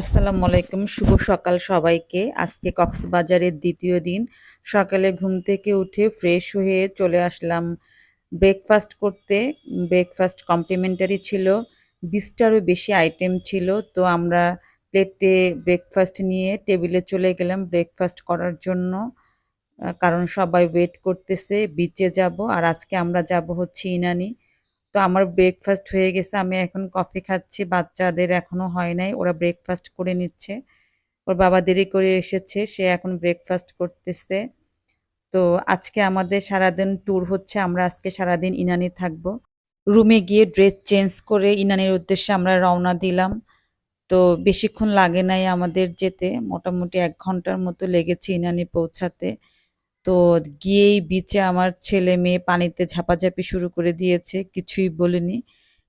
আসসালামু আলাইকুম, শুভ সকাল সবাইকে। আজকে কক্সবাজারের দ্বিতীয় দিন। সকালে ঘুম থেকে উঠে ফ্রেশ হয়ে চলে আসলাম ব্রেকফাস্ট করতে। ব্রেকফাস্ট কমপ্লিমেন্টারি ছিল বিশটারও বেশি আইটেম ছিল। তো আমরা প্লেটে ব্রেকফাস্ট নিয়ে টেবিলে চলে গেলাম ব্রেকফাস্ট করার জন্য। কারণ সবাই ওয়েট করতেছে বিচে যাব। আর আজকে আমরা যাব হচ্ছে ইনানি। তো আমার ব্রেকফাস্ট হয়ে গেছে। আমি এখন কফি খাচ্ছি, বাচ্চাদের এখনও হয় নাই, ওরা ব্রেকফাস্ট করে নিচ্ছে। ওর বাবা দেরি করে এসেছে, সে এখন ব্রেকফাস্ট করতেছে। তো আজকে আমাদের সারাদিন ট্যুর হচ্ছে, আমরা আজকে সারাদিন ইনানি থাকব। রুমে গিয়ে ড্রেস চেঞ্জ করে ইনানির উদ্দেশ্যে আমরা রওনা দিলাম। তো বেশিক্ষণ লাগে নাই আমাদের যেতে, মোটামুটি এক ঘণ্টার মতো লেগেছে ইনানি পৌঁছাতে। তো গিয়েই বিচে আমার ছেলে মেয়ে পানিতে ঝাপাঝাপি শুরু করে দিয়েছে, কিছুই বলিনি।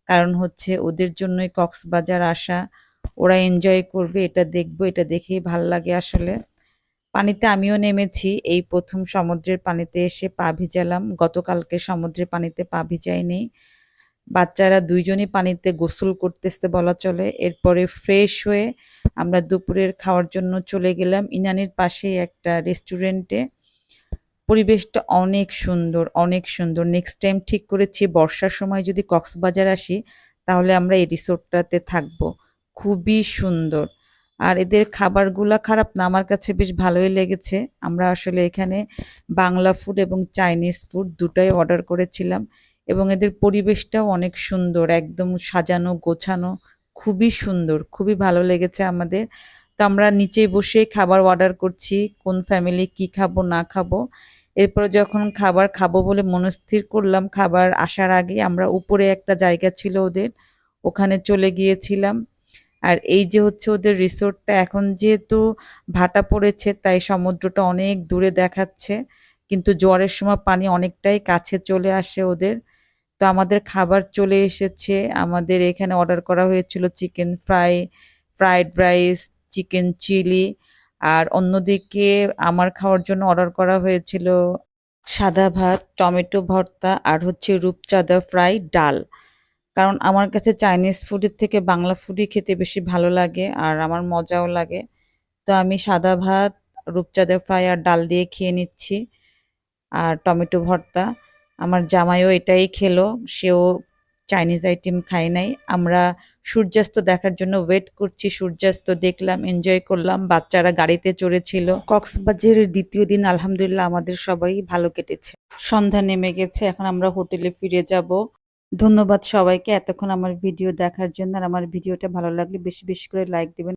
কারণ হচ্ছে ওদের জন্যই কক্সবাজার আসা, ওরা এনজয় করবে, এটা দেখব, এটা দেখেই ভালো লাগে আসলে। পানিতে আমিও নেমেছি, এই প্রথম সমুদ্রের পানিতে এসে পা ভিজালাম। গতকালকে সমুদ্রের পানিতে পা ভিজাইনি। বাচ্চারা দুইজনই পানিতে গোসল করতেছে বলা চলে। এরপরে ফ্রেশ হয়ে আমরা দুপুরের খাওয়ার জন্য চলে গেলাম। ইনানির পাশেই একটা রেস্টুরেন্টে পরিবেশটা অনেক সুন্দর অনেক সুন্দর। নেক্সট টাইম ঠিক করেছি, বর্ষার সময় যদি কক্সবাজার আসি, তাহলে আমরা এই রিসোর্টটাতে থাকব। খুবই সুন্দর। আর এদের খাবারগুলো খারাপ না, আমার কাছে বেশ ভালোই লেগেছে। আমরা আসলে এখানে বাংলা ফুড এবং চাইনিজ ফুড দুটাই অর্ডার করেছিলাম এবং এদের পরিবেশটাও অনেক সুন্দর, একদম সাজানো, গোছানো, খুবই সুন্দর, খুবই ভালো লেগেছে আমাদের। তো আমরা নিচে বসে খাবার অর্ডার করছি, কোন ফ্যামিলি কি খাব, না খাব। এরপর যখন খাবার খাব বলে মনস্থির করলাম, খাবার আসার আগে আমরা উপরে একটা জায়গা ছিল ওদের, ওখানে চলে গিয়েছিলাম। আর এই যে হচ্ছে ওদের রিসোর্টটা, এখন যেহেতু ভাটা পড়েছে, তাই সমুদ্রটা অনেক দূরে দেখাচ্ছে, কিন্তু জ্বরের সময় পানি অনেকটাই কাছে চলে আসে ওদের। তো আমাদের খাবার চলে এসেছে, আমাদের এখানে অর্ডার করা হয়েছিল chicken fry, fried rice, chicken chilli আর অন্যদিকে আমার খাওয়ার জন্য অর্ডার করা হয়েছিল সাদা ভাত, টমেটো ভর্তা আর হচ্ছে রূপচাঁদা ফ্রাই ডাল। কারণ আমার কাছে চাইনিজ ফুডের থেকে বাংলা ফুডই খেতে বেশি ভালো লাগে আর আমার মজাও লাগে। তো আমি সাদা ভাত, রূপচাঁদা ফ্রাই আর ডাল দিয়ে খেয়ে নিচ্ছি। আর টমেটো ভর্তা, আমার জামাইও এটাই খেলো, সেও চাইনিজ আইটেম খাই নাই। আমরা সূর্যাস্ত দেখার জন্য ওয়েট করছি, সূর্যাস্ত দেখলাম এনজয় করলাম, বাচ্চারা গাড়িতে চড়েছিল। কক্সবাজারের দ্বিতীয় দিন, আলহামদুলিল্লাহ, আমাদের সবারই ভালো কেটেছে। সন্ধ্যা নেমে গেছে, এখন আমরা হোটেলে ফিরে যাব। ধন্যবাদ সবাইকে, এতক্ষণ আমার ভিডিও দেখার জন্য, আর আমার ভিডিওটা ভালো লাগলে বেশি বেশি করে লাইক দিবেন।